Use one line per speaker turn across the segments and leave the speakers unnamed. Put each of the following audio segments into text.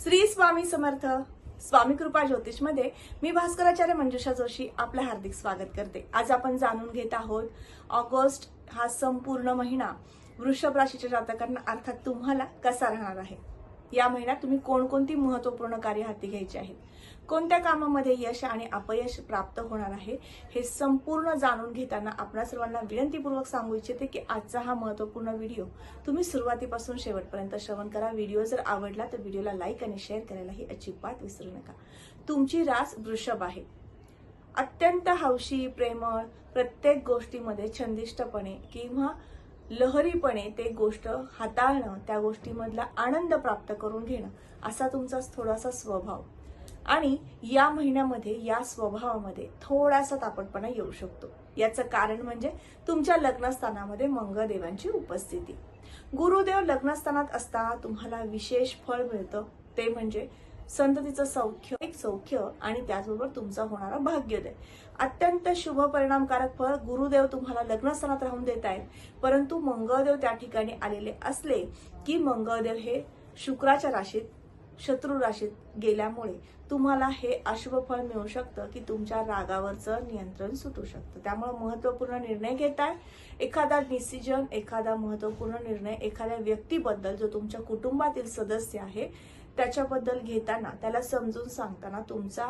श्री स्वामी समर्थ. स्वामी कृपा ज्योतिषमध्ये मी भास्कराचार्य मंजुषा जोशी आपलं हार्दिक स्वागत करते. आज आपण जाणून घेत आहोत ऑगस्ट हा संपूर्ण महिना वृषभ राशीच्या जातकांना अर्थात तुम्हाला कसा राहणार आहे? या महिन्यात तुम्ही कोणकोणती महत्त्वपूर्ण कार्य हाती घ्यायची आहेत? कोणत्या कामामध्ये यश आणि अपयश प्राप्त होणार आहे? हे संपूर्ण जाणून घेताना आपणा सर्वांना विनंतीपूर्वक सांगू इच्छिते की आजचा हा महत्त्वपूर्ण व्हिडिओ तुम्ही सुरुवातीपासून शेवटपर्यंत श्रवण करा. व्हिडिओ जर आवडला तर व्हिडिओला लाईक आणि शेअर करायलाही अजिबात विसरू नका. तुमची रास वृषभ आहे. अत्यंत हौशी प्रेमळ प्रत्येक गोष्टीमध्ये छंदिष्टपणे किंवा लहरीपणे ते गोष्ट हाताळणं त्या गोष्टीमधला आनंद प्राप्त करून घेणं असा तुमचा थोडासा स्वभाव. आणि या महिन्यामध्ये या स्वभावामध्ये थोडासा तापटपणा येऊ शकतो. याचं कारण म्हणजे तुमच्या लग्नस्थानामध्ये मंगळदेवांची उपस्थिती. गुरुदेव लग्नस्थानात असता तुम्हाला विशेष फळ मिळतं. ते म्हणजे संततीचं सौख्य एक सौख्य आणि त्याचबरोबर तुमचा होणारा भाग्योदय अत्यंत शुभ परिणामकारक फळ गुरुदेव तुम्हाला लग्नस्थानात राहून देत आहेत. परंतु मंगळदेव त्या ठिकाणी आलेले असले की मंगळदेव हे शुक्राच्या राशीत शत्रू राशीत गेल्यामुळे तुम्हाला हे अशुभ फळ मिळू शकतं की तुमच्या रागावरचं नियंत्रण सुटू शकतं. त्यामुळे महत्त्वपूर्ण निर्णय घेताय. एखादा डिसिजन एखादा महत्त्वपूर्ण निर्णय एखाद्या व्यक्तीबद्दल जो तुमच्या कुटुंबातील सदस्य आहे त्याच्याबद्दल घेताना त्याला समजून सांगताना तुमचा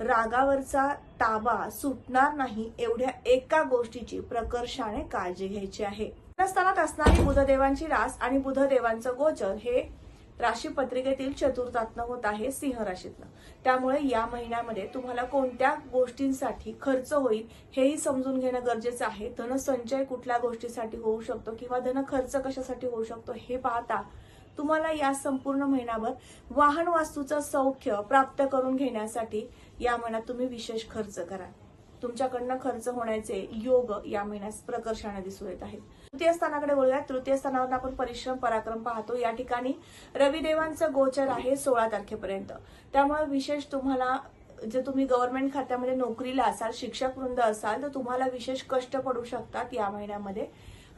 रागावरचा ताबा सुटणार नाही एवढ्या एका गोष्टीची प्रकर्षाने काळजी घ्यायची आहे. स्थानात असणारी बुधदेवांची रास आणि बुधदेवांचं गोचर हे राशी पत्रिकेतील चतुर्थातनं होत आहे सिंह राशीतनं त्यामुळे या महिन्यामध्ये तुम्हाला कोणत्या गोष्टींसाठी खर्च होईल हेही समजून घेणं गरजेचं आहे. धनसंचय कुठल्या गोष्टीसाठी होऊ शकतो किंवा धन खर्च कशासाठी होऊ शकतो हे पाहता तुम्हाला या संपूर्ण महिनाभर वाहन वास्तूचं सौख्य प्राप्त करून घेण्यासाठी या महिन्यात तुम्ही विशेष खर्च करा. तुमच्याकडनं खर्च होण्याचे योग या महिन्यात प्रकर्षाने दिसून येत आहेत. तृतीय स्थानाकडे बोलूया तृतीय स्थानावर आपण परिश्रम पराक्रम पाहतो. या ठिकाणी रविदेवांचं गोचर आहे सोळा तारखेपर्यंत. त्यामुळे विशेष तुम्हाला जे तुम्ही गव्हर्नमेंट खात्यामध्ये नोकरीला असाल शिक्षक वृंद असाल तर तुम्हाला विशेष कष्ट पडू शकतात या महिन्यामध्ये.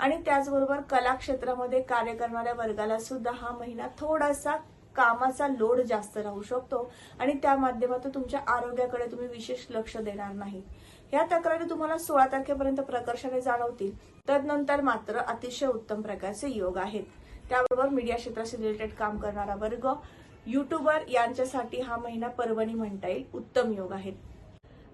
आणि त्याचबरोबर कला क्षेत्रामध्ये कार्य करणाऱ्या वर्गाला सुद्धा हा महिना थोडासा कामाचा लोड जास्त राहू शकतो. आणि त्या माध्यमातून तुमच्या आरोग्याकडे तुम्ही विशेष लक्ष देणार नाही. या तक्रारी तुम्हाला सोळा तारखेपर्यंत प्रकर्षाने जाणवतील. तदनंतर मात्र अतिशय उत्तम प्रकारचे योग आहेत. त्याबरोबर मीडिया क्षेत्राशी रिलेटेड काम करणारा वर्ग युट्यूबर यांच्यासाठी हा महिना पर्वणी म्हणता येईल. उत्तम योग आहेत.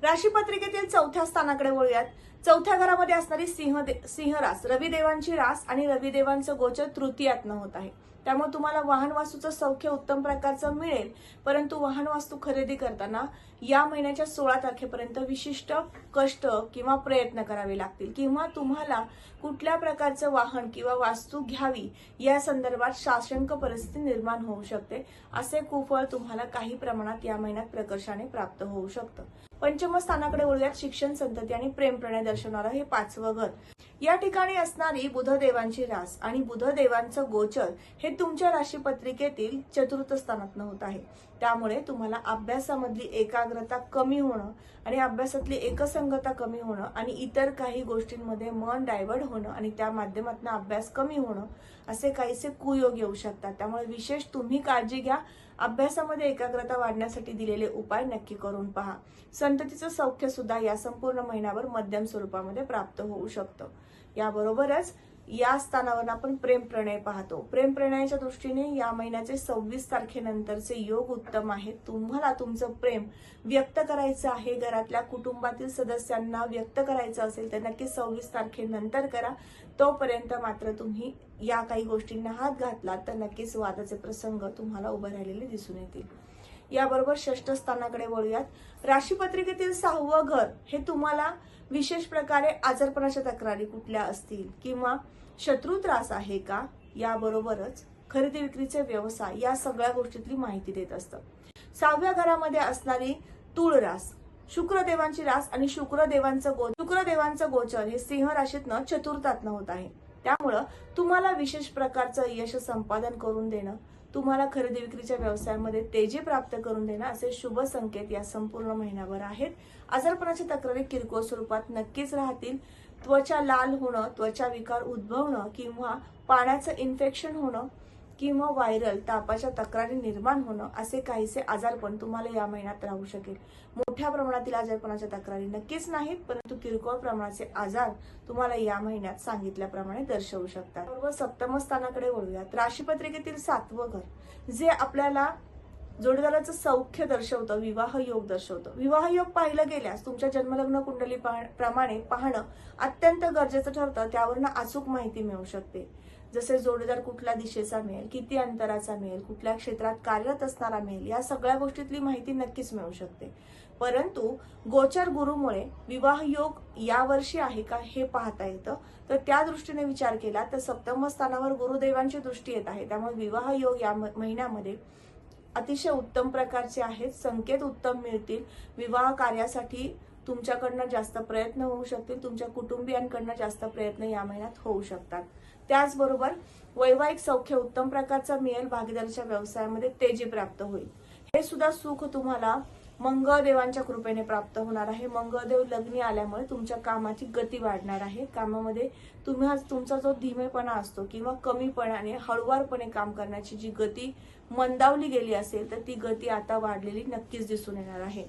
राशीपत्रिकेतील चौथ्या स्थानाकडे वळूयात. चौथ्या घरामध्ये असणारी सिंह सिंह रास रविदेवांची रास आणि रविदेवांचं गोचर तृतीयातनं होत आहे. त्यामुळे तुम्हाला वाहन वास्तूचं सौख्य उत्तम प्रकारचं मिळेल. परंतु वाहन वास्तू खरेदी करताना या महिन्याच्या सोळा तारखेपर्यंत विशिष्ट कष्ट किंवा प्रयत्न करावे लागतील. किंवा तुम्हाला कुठल्या प्रकारचं वाहन किंवा वास्तू घ्यावी या संदर्भात शासंक परिस्थिती निर्माण होऊ शकते. असे कुफळ तुम्हाला काही प्रमाणात या महिन्यात प्रकर्षाने प्राप्त होऊ शकतं. पंचम स्थानाकडे वळूयात शिक्षण संतती आणि प्रेम प्रणय दर्शवणारं हे पाचवं घर. या ठिकाणी असणारी बुधदेवांची रास आणि बुधदेवांचं गोचर हे तुमच्या राशीपत्रिकेतील चतुर्थ स्थानात होत आहे. त्यामुळे तुम्हाला अभ्यासामधली एकाग्रता कमी होणं आणि अभ्यासातली एकसंगता कमी होणं आणि इतर काही गोष्टींमध्ये मन डायव्हर्ट होणं आणि त्या माध्यमातून अभ्यास कमी होणं असे काहीसे कुयोग येऊ शकतात. त्यामुळे विशेष तुम्ही काळजी घ्या. अभ्यासामध्ये एकाग्रता वाढण्यासाठी दिलेले उपाय नक्की करून पहा. संततीचं सौख्य सुद्धा या संपूर्ण महिन्यावर मध्यम स्वरूपामध्ये प्राप्त होऊ शकतं. याबरोबरच या स्थानावर आपण प्रेम प्रणय पाहतो. प्रेम प्रणयाच्या दृष्टीने या महिन्याचे सव्वीस तारखेनंतरचे योग उत्तम आहेत तुम्हाला तुमचं प्रेम व्यक्त करायचं आहे घरातल्या कुटुंबातील सदस्यांना व्यक्त करायचं असेल तर नक्की सव्वीस तारखेनंतर करा. तोपर्यंत मात्र तुम्ही या काही गोष्टींना हात घातलात तर नक्कीच वादाचे प्रसंग तुम्हाला उभे राहिलेले दिसून येतील. याबरोबर षष्ठ स्थानाकडे वळूयात राशीपत्रिकेतील सहावं घर हे तुम्हाला विशेष प्रकारे आजारपणाच्या तक्रारी कुठल्या असतील किंवा शत्रू त्रास आहे का? याबरोबरच खरेदी विक्रीचे व्यवसाय या सगळ्या गोष्टीतली माहिती देत असतं. सहाव्या घरामध्ये असणारी तुळ रास शुक्रदेवांची रास आणि शुक्रदेवांचं गो शुक्रदेवांचं गोचर हे सिंह राशीतनं चतुर्थातनं होत आहे. त्यामुळं तुम्हाला विशेष प्रकारचं यश संपादन करून देणं तुम्हाला खरेदी विक्रीच्या व्यवसायामध्ये तेजी प्राप्त करून देणं असे शुभ संकेत या संपूर्ण महिन्याभर आहेत. आजारपणाच्या तक्रारी किरकोळ स्वरूपात नक्कीच राहतील. त्वचा लाल होणं त्वचा विकार उद्भवणं किंवा पाण्याचं इन्फेक्शन होणं किंवा व्हायरल तापाच्या तक्रारी निर्माण होणं असे काहीसे आजारपण तुम्हाला या महिन्यात राहू शकेल. मोठ्या प्रमाणातील आजारपणाच्या तक्रारी नक्कीच नाहीत परंतु किरकोळ प्रमाणाचे आजार तुम्हाला या महिन्यात सांगितल्याप्रमाणे दर्शवू शकतात. बरोबर सप्तम स्थानाकडे वळूयात. राशीपत्रिकेतील सातवं घर जे आपल्याला जोडीदाराचं सौख्य दर्शवतं विवाह योग दर्शवतं. विवाह योग पाहिलं गेल्यास तुमच्या जन्मलग्न कुंडली पाह- प्रमाणे पाहणं अत्यंत गरजेचं ठरतं. त्यावरनं अचूक माहिती मिळू शकते. जसे जोडीदार कुठल्या दिशेचा मिळेल किती अंतराचा मिळेल कुठल्या क्षेत्रात कार्यरत असणारा मिळेल या सगळ्या गोष्टीतली माहिती नक्कीच मिळू शकते. परंतु गोचर गुरुमुळे विवाह योग यावर्षी आहे का हे पाहता येतं? तर त्या दृष्टीने विचार केला तर सप्तम स्थानावर गुरुदेवांची दृष्टी येत आहे. त्यामुळे विवाह योग या म- महिन्यामध्ये अतिशय उत्तम प्रकारचे आहेत. संकेत उत्तम मिळतील. विवाह कार्यासाठी तुमच्याकडनं जास्त प्रयत्न होऊ शकतील. तुमच्या कुटुंबियांकडनं जास्त प्रयत्न या महिन्यात होऊ शकतात. त्याचबरोबर वैवाहिक सौख्य उत्तम प्रकारचा मिळेल. भागीदारीच्या व्यवसायामध्ये तेजी प्राप्त होईल. हे सुद्धा सुख तुम्हाला मंगळदेवांच्या कृपेने प्राप्त होणार आहे. मंगळदेव लग्नी आल्यामुळे तुमच्या कामाची गती वाढणार आहे. कामामध्ये तुम्ही तुमचा जो धीमेपणा असतो किंवा कमीपणाने हळुवारपणे काम करण्याची जी गती मंदावली गेली असेल तर ती गती आता वाढलेली नक्कीच दिसून येणार आहे.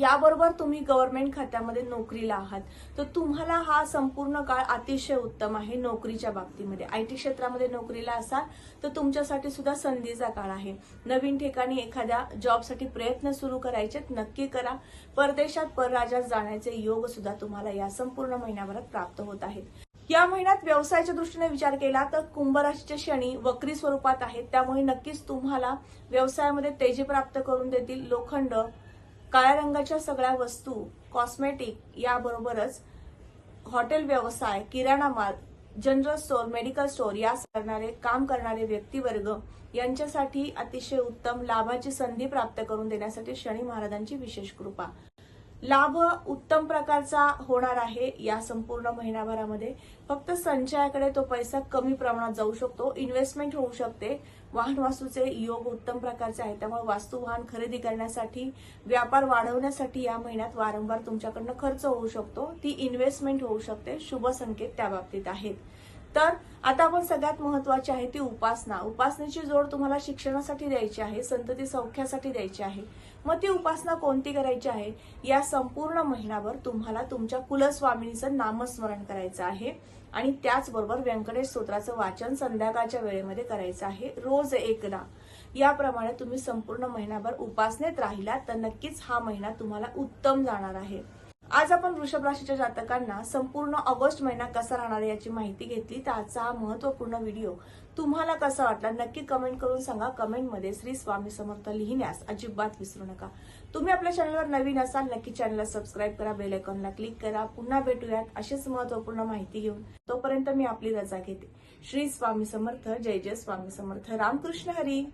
याबरोबर तुम्ही गव्हर्नमेंट खात्यामध्ये नोकरीला आहात. तर तुम्हाला हा संपूर्ण काळ अतिशय उत्तम आहे नोकरीच्या बाबतीमध्ये. आय टी क्षेत्रामध्ये नोकरीला असाल तर तुमच्यासाठी सुद्धा संधीचा काळ आहे. नवीन ठिकाणी एखाद्या जॉबसाठी प्रयत्न सुरू करायचे नक्की करा. परदेशात परराज्यात जाण्याचे योग सुद्धा तुम्हाला या संपूर्ण महिन्याभरात प्राप्त होत आहेत. या महिन्यात व्यवसायाच्या दृष्टीने विचार केला तर कुंभ राशीचे शनी वक्री स्वरूपात आहेत. त्यामुळे नक्कीच तुम्हाला व्यवसायामध्ये तेजी प्राप्त करून देतील. लोखंड काळ्या रंगाच्या सगळ्या वस्तू कॉस्मेटिक याबरोबरच हॉटेल व्यवसाय किराणा माल जनरल स्टोअर मेडिकल स्टोअर या करणारे काम करणारे व्यक्तिवर्ग यांच्यासाठी अतिशय उत्तम लाभाची संधी प्राप्त करून देण्यासाठी शनी महाराजांची विशेष कृपा. लाभ उत्तम प्रकारचा होणार आहे या संपूर्ण महिनाभरामध्ये. फक्त संचयाकडे तो पैसा कमी प्रमाणात जाऊ शकतो. इन्व्हेस्टमेंट होऊ शकते. वाहन वास्तूचे योग उत्तम प्रकारचे आहेत. त्यामुळे वास्तू वाहन खरेदी करण्यासाठी व्यापार वाढवण्यासाठी या महिन्यात वारंवार तुमच्याकडनं खर्च होऊ शकतो. ती इन्व्हेस्टमेंट होऊ शकते. शुभ संकेत त्या बाबतीत आहेत. तर आता आपण सगळ्यात महत्वाची आहे ती उपासना. उपासनेची जोड तुम्हाला शिक्षणासाठी द्यायची आहे संतती सौख्यासाठी द्यायची आहे. मग ती उपासना कोणती करायची आहे? या संपूर्ण महिनाभर तुम्हाला तुमच्या कुलस्वामिनीचं नामस्मरण करायचं आहे आणि त्याचबरोबर व्यंकटेश स्तोत्राचं वाचन संध्याकाळच्या वेळेमध्ये करायचं आहे रोज एकदा. याप्रमाणे तुम्ही संपूर्ण महिनाभर उपासनेत राहिला तर नक्कीच हा महिना तुम्हाला उत्तम जाणार आहे. आज आपण वृषभ राशीच्या जातकांना संपूर्ण ऑगस्ट महिना कसा राहणार याची माहिती घेतली. तर आजचा हा महत्त्वपूर्ण व्हिडिओ तुम्हाला कसा वाटला नक्की कमेंट करून सांगा. कमेंटमध्ये श्री स्वामी समर्थ लिहिण्यास अजिबात विसरू नका. तुम्ही आपल्या चॅनलवर नवीन असाल नक्की चॅनलला सबस्क्राईब करा बेल आयकॉनला क्लिक करा. पुन्हा भेटूयात अशीच महत्त्वपूर्ण माहिती घेऊन. तोपर्यंत मी आपली रजा घेते. श्री स्वामी समर्थ. जय जय स्वामी समर्थ. रामकृष्ण हरी.